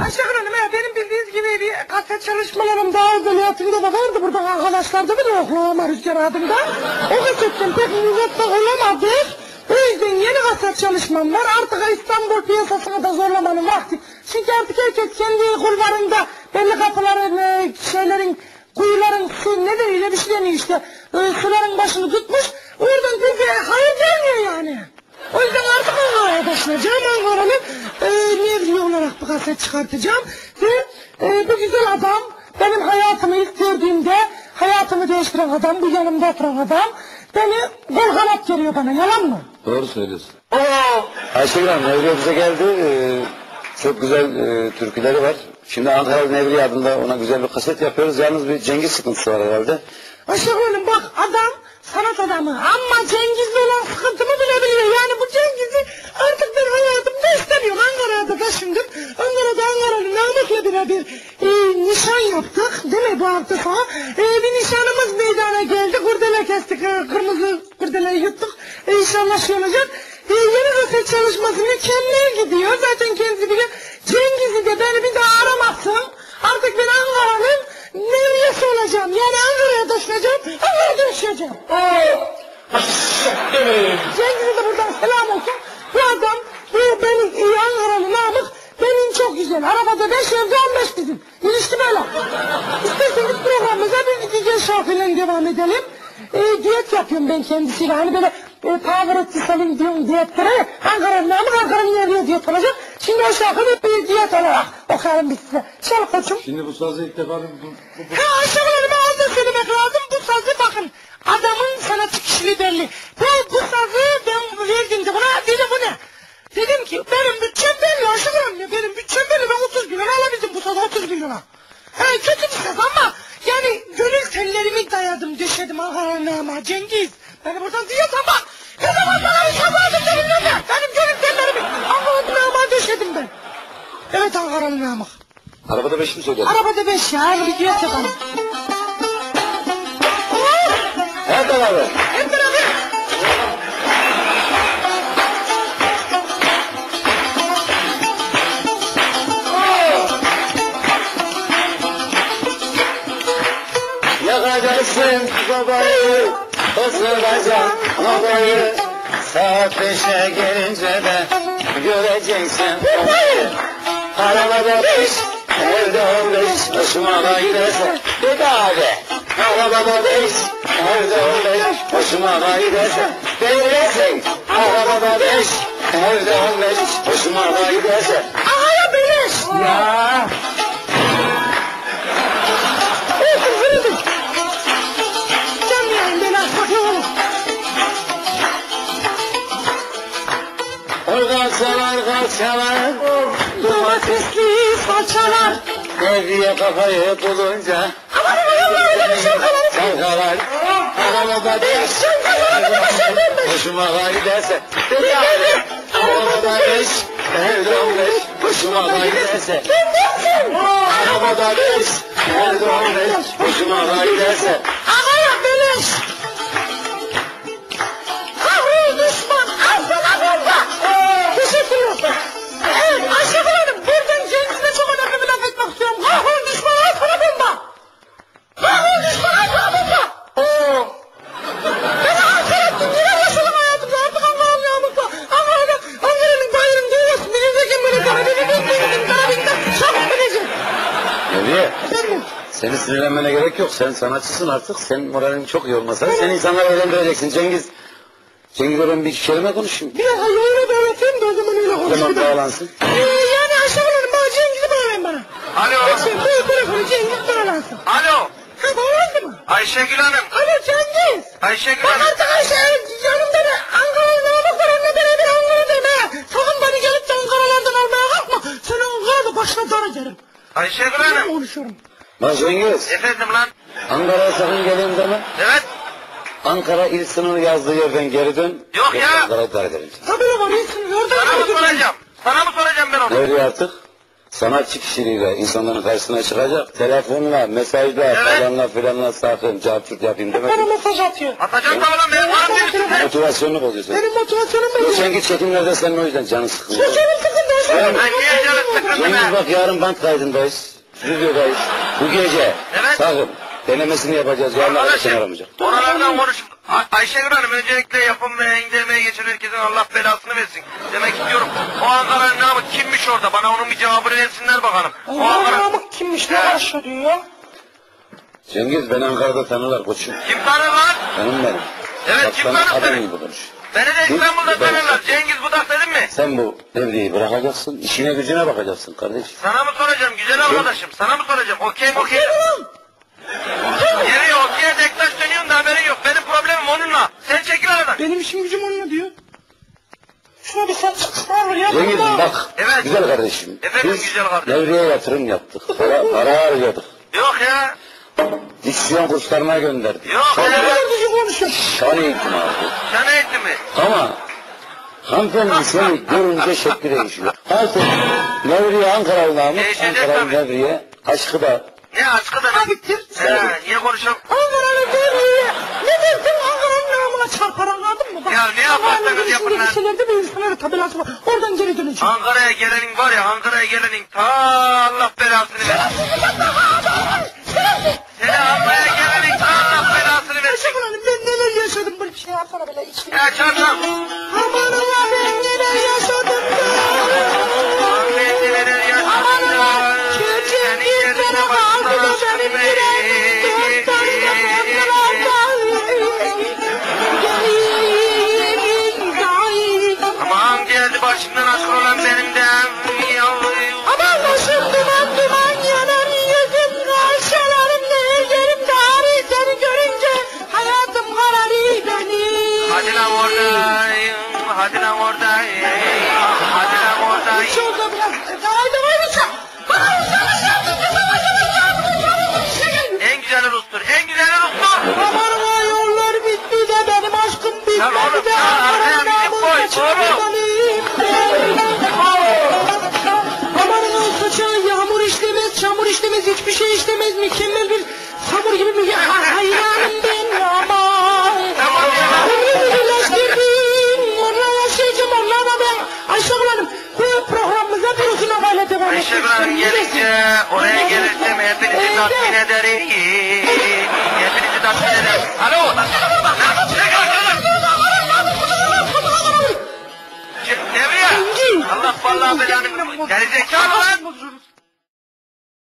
Ayşegül Hanım ya benim bildiğiniz gibi bir kaset çalışmalarım daha özel hayatımda da vardı. Burada arkadaşlarda bir yoklama Rüzgar adında. O kasetten pek muvaffak olamadık. O yüzden yeni kaset çalışmam var. Artık İstanbul piyasasına da zorlamanın vakti. Çünkü artık herkes kendi kulvarında belli kapıların, e, şeylerin, kuyuların, su ne deniyor bir şey işte. E, suların başını tutmuş. Oradan kimseye hayır gelmiyor yani. O yüzden artık Ankara'ya taşınacağım. Ankara'nın e, nevri olarak bir kaset çıkartacağım. Ve e, bu güzel adam benim hayatımı ilk gördüğümde hayatımı değiştiren adam, bu yanımda oturan adam beni kol kanat görüyor bana, yalan mı? Doğru söylüyorsun. Ayşegül Hanım Nevriye bize geldi. Ee, çok güzel e, türküleri var. Şimdi Ankara Nevriye adında ona güzel bir kaset yapıyoruz. Yalnız bir Cengiz sıkıntısı var herhalde. Ayşegül Hanım bak adam sanat adamı ama Cengiz'le olan sıkıntımı bilebiliyor. Yani bu Cengiz'i artık ben hayatımda istemiyorum. Ankara'ya da taşındım. Namık'la birebir e, nişan yaptık. Değil mi bu hafta sonu? E, bir nişanımız meydana geldi. Kurdele kestik. e, kırmızı kurdeleyi yuttuk. E, inşallah şey olacak. E, yeni kaset çalışması mükemmel gidiyor. Zaten kendisi biliyor. Cengiz'i de beni bir daha aramasın. Artık ben Ankara'nın Nevriyesi olacağım. Yani Ankara'ya taşınacağım. Ankara'da yaşayacağım. Cengiz'e de buradan selam olsun. Bu adam, bu benim iyi Ankaralı Namık. Güzel. Arabada beş evde on beş bizim. İlişki böyle. İsterseniz programımıza bir güzel şarkıyla devam edelim. E, düet yapıyorum ben kendisiyle. Hani böyle e, Tavırıtçı Salim diyorum düetlere. Ankara'nın Namık, Ankara'nın Nevriye düet olacak. Şimdi o şarkıyı bir düet olarak okuyalım biz size. Çal koçum. Şimdi bu sazı ilk defa bu, bu, Ha Ayşegül Hanım'a az da söylemek lazım. Bu sazı bakın. Adamın sanatçı kişiliği belli. Bu, bu sazı ben verdiğimde buna dedi bu ne? Dedim ki benim bütçem belli Ayşegül Hanım ya. Benim bütçem belli. Ben 30 milyon alabildim bu sazı 30 milyona. Ha kötü bir saz ama yani gönül tellerimi dayadım döşedim ama Cengiz. Beni buradan diyet ama ne zaman bana bir saz aldım dedim ne de. Benim gönül tellerimi Ankara'nın döşedim ben. Evet Ankara'nın namık. Arabada beş mi söyledin? Arabada beş ya. Bir düet yapalım. Hep beraber. Babayı, ısıracaksın babayı. Saat beşe gelince de göreceksin babayı. Arabada beş, evde on beş, hoşuma da giderse. Bir daha de. Arabada beş, evde on beş, hoşuma da giderse. Değilsin. Arabada beş, evde on beş, hoşuma da giderse. Ağaya beleş. Ya. Kalçalar kalçalar, Domatesli salçalar. Devriye kafayı bulunca. Aman aman aman öyle bir şarkıları. Çalkalar Arabada beş Şarkılarını başladım ben. Hoşuma giderse Arabada beş. Evde beş. Hoşuma giderse Kimdensin? Arabada beş. Evde beş. Hoşuma giderse Ağaya sinirlenmene gerek yok. Sen sanatçısın artık. Sen moralin çok iyi olmasa sen insanlara eğlendireceksin. Cengiz Cengiz'e ben bir kelime konuşayım. Bir dakika da öğreteyim de o zaman öyle O konuşayım. zaman bağlansın. Ee, yani Ayşegül Hanım bana Cengiz'i bağlayın bana. Alo. Sen bu telefonu Cengiz bağlansın. Alo. Ha bağlandı mı? Ayşegül Hanım. Alo Cengiz. Ayşegül Bak Hanım. artık Ayşe yanımda ne? Ankara'nın namık var onunla beraber Ankara'dayım ha. Sakın beni gelip de Ankara'lardan almaya kalkma. Seni Ankara'da başına dar ederim. Ayşegül Ben Hanım. konuşuyorum. Cengiz Efendim lan. Ankara'ya sakın geleyim deme. Evet. Ankara il sınırı yazdığı yerden geri dön. Yok ya. Ankara'yı idare edelim. Tabii var iyisin. Yolda Sana mı soracağım? Sana mı soracağım ben onu? Nevri artık sanatçı kişiliğiyle insanların karşısına çıkacak. Telefonla, mesajla, Evet. falanla filanla sakın cahçurt yapayım Bana demedim. mesaj atıyor. Atacağım da oğlum benim param değilsin. Motivasyonunu bozuyorsun. Benim motivasyonum Bu belli. senki çekimlerde senin o yüzden canın senin kızın da konuşuyorum. Ben niye canım sıkıldı be? bak yarın band kaydındayız. Stüdyodayız. Bu gece. Evet. Sakın. Denemesini yapacağız. Yarın Arkadaşım, aramayacak. oralardan konuş. Ay- Ayşegül Hanım öncelikle yapım ve engellemeye geçen herkesin Allah belasını versin. Demek istiyorum. O Ankara'nın namı kimmiş orada? Bana onun bir cevabını versinler bakalım. O Ankara... Allah'a bak kimmiş ne karışıyor diyor. Cengiz beni Ankara'da tanırlar koçum. Kim tanır lan? Canım benim. Evet, Bak kim tanır adam gibi konuş. Beni de İstanbul'da tanırlar. Cengiz Budak dedim mi? Sen bu devriyi bırakacaksın. işine gücüne bakacaksın kardeşim. Sana mı soracağım güzel arkadaşım? Sana mı soracağım? Okey mi okey? Nereye okey'e dektaş dönüyorsun da haberin yok. Benim problemim onunla. Sen çekil aradan. Benim işim gücüm onunla diyor. Şuna bir sen çıksana buraya. Cengiz bak. Evet. Güzel kardeşim. Efendim Biz güzel kardeşim. devriye yatırım yaptık. Para, para harcadık. Yok ya. Diksiyon kurslarına gönderdik. Yok düzgün konuşuyor. şan eğitimi aldık. Sen eğitim mi? Ama hanımefendi seni görünce şekli değişiyor. Artık Nevriye Ankaralı namı, Ankaralı. Nevriye aşkı da Ne aşkı da ne? Abiktir. He, niye konuşalım? Ankara'nın devriye. Ne dersin Ankara'nın namına çarpar anladın mı? Ya ne yaparsanız yapın lan. girişindeki bir insanların tabelası var. Oradan geri döneceğim. Ankara'ya gelenin var ya Ankara'ya gelenin ta Allah belasını versin. Böyle bir mükemmel bir sabır gibi bir hayranım ben ya. Ömrümü birleştirdim, onunla yaşayacağım, onlarla ben. Ayşegül Hanım, bu programımıza bir uzun havayla devam etmek Ayşegül Hanım gelince oraya gelirsem hepinizi tatmin ederim. Hepinizi tatmin ederim. Alo. Devriye. Allah vallahi belanı. Gerizekalı lan.